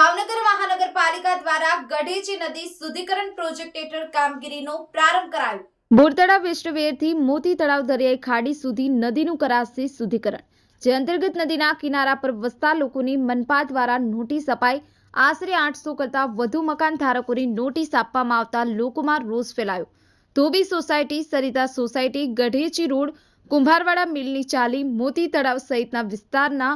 ભાવનગર મહાનગરપાલિકા દ્વારા ગઢેચી નદી શુદ્ધિકરણ પ્રોજેક્ટ હેઠળ કામગીરીનો પ્રારંભ કરાયો. બોરતળાવ વેસ્ટવેરથી મોતી તળાવ દરિયાઈ ખાડી સુધી નદીનું કરાશે શુદ્ધિકરણ. જે અંતર્ગત નદીના કિનારા પર વસતા લોકોની મનપા દ્વારા નોટિસ અપાઈ. આશરે આઠસો કરતાં વધુ મકાન ધારકોની નોટિસ આપવામાં આવતા લોકોમાં રોષ ફેલાયો. Dhobi society, Sarita society, Gadhechi road, Kumbharwada મિલની ચાલી મોતી તળાવ સહિતના વિસ્તારના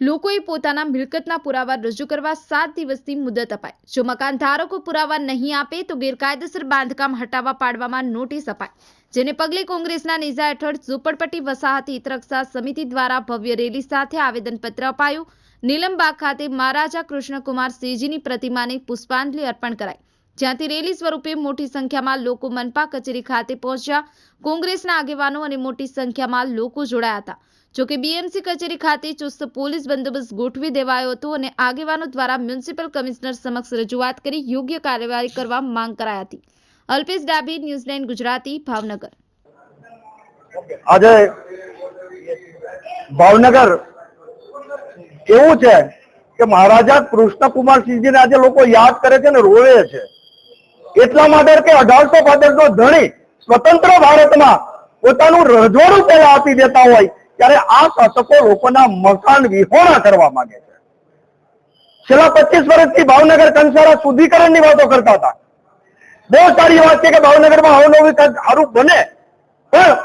લોકોએ પોતાના મિલકતના પુરાવા રજૂ કરવા સાત દિવસની મુદત અપાય જો મકાન ધારકો પુરાવા નહીં આપે તો ગેરકાયદેસર બાંધકામ હટાવવા પાડવામાં નોટિસ અપાય જેને પગલે કોંગ્રેસના નેજા હેઠળ ઝુંપડપટ્ટી વસાહતી હિતરક્ષા સમિતિ દ્વારા ભવ્ય રેલી સાથે આવેદનપત્ર અપાયું. નીલમબાગ ખાતે મહારાજા કૃષ્ણકુમાર સિંહજીની પ્રતિમાને પુષ્પાંજલિ અર્પણ કરાઈ. જ્યાંથી રેલી સ્વરૂપે મોટી સંખ્યામાં લોકો મનપા કચેરી ખાતે પહોંચ્યા. કોંગ્રેસના આગેવાનો અને મોટી સંખ્યામાં લોકો જોડાયા હતા. જોકે બીએમસી કચેરી ખાતે ચુસ્ત પોલીસ બંદોબસ્ત ગોઠવી દેવાયો હતો અને આગેવાનો દ્વારા મ્યુનિસિપલ કમિશનર સમક્ષ રજૂઆત કરી યોગ્ય કાર્યવાહી કરવા માંગ કરાઈ હતી. Alpesh Dabhi New Zealand Gujarati, Bhavnagar. આજે ભાવનગર એવું છે કે મહારાજા કૃષ્ણકુમારસિંહજીને આજે લોકો યાદ કરે છે ને રોવે છે. એટલા માટે કે અઢારસો પાંત્રીસ ધણી સ્વતંત્ર ભારતમાં પોતાનું રજવાડું પહેલા આપી દેતા હોય ત્યારે આ શાસકો લોકોના મકાન વિહોણા કરવા માંગે છે. છેલ્લા પચીસ વર્ષથી ભાવનગર કંસારા શુદ્ધિકરણની વાતો કરતા હતા. બહુ સારી વાત છે કે ભાવનગરમાં અવનવી સારું બને. પણ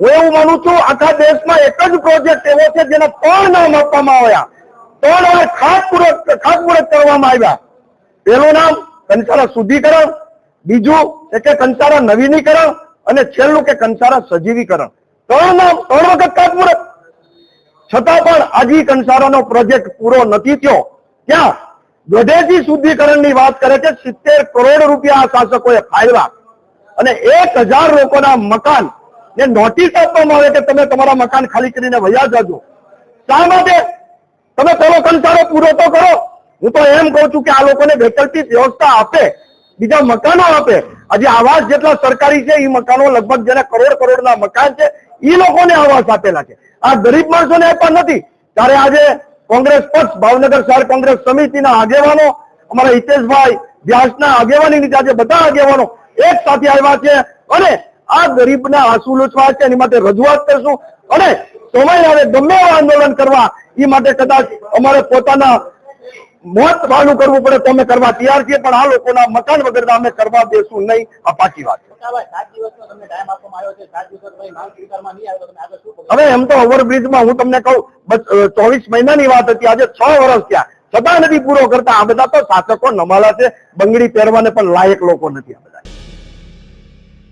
હું એવું માનું છું, આખા દેશમાં એક જ પ્રોજેક્ટ એવો છે જેના ત્રણ નામ આપવામાં આવ્યા. ત્રણ હવે ખાતપૂર્વક ખાતપૂર્વક કરવામાં આવ્યા. પહેલું નામ કંસારા શુદ્ધિકરણ, બીજું એટલે કંસારા નવીનીકરણ, અને છેલ્લું કે કંસારા સજીવીકરણ. ત્રણ નામ ત્રણ વખત ખાતમુહૂર્ત છતાં પણ આજી કંસારાનો પ્રોજેક્ટ પૂરો નથી થયો. ક્યાં? ગઢેજી શુદ્ધિકરણની વાત કરે છે, સિત્તેર કરોડ રૂપિયા શાસકોએ ફાળવા અને એક હજાર લોકોના મકાન. ને નોટિસ આપવામાં આવે કે તમે તમારા મકાન ખાલી કરીને વયા જાજો. શા માટે? તમે થોડો કંસારો પૂરો તો કરો. હું તો એમ કહું છું કે આ લોકોને વૈકલ્પિક વ્યવસ્થા આપે, બીજા મકાનો આપે. આજે આવાસ જેટલા સરકારી છે એ મકાનો લગભગ જેના કરોડ કરોડના મકાન છે એ લોકોને આવાસ આપેલા છે. આ ગરીબ માણસોને આપ્યા નથી. ત્યારે આજે કોંગ્રેસ પક્ષ, ભાવનગર શહેર કોંગ્રેસ સમિતિના આગેવાનો, અમારા હિતેશભાઈ વ્યાસના આગેવાની નીચે આજે બધા આગેવાનો એક સાથે આવ્યા છે. અને આ ગરીબના આંસુ લૂછવા છે, એની માટે રજૂઆત કરશું. અને સમય આવે, ગમે આંદોલન કરવા એ માટે કદાચ અમારે પોતાના મોત ભાનું કરવું પડે તો અમે કરવા તૈયાર છીએ પણ આ લોકોના મકાન વગર અમે કરવા દેશું નહીં. આ વાત પછી માંગ સ્વીકારવામાં નહીં આવે તો તમે આગળ શું કરશો? હવે એમ તો ઓવરબ્રિજમાં હું તમને કહું બસ ચોવીસ મહિનાની વાત હતી આજે છ વર્ષ થયા. છતાં નથી પૂરો કરતા. આ બધા તો શાસકો નમાલા છે. બંગડી પહેરવાને પણ લાયક લોકો નથી આ બધા.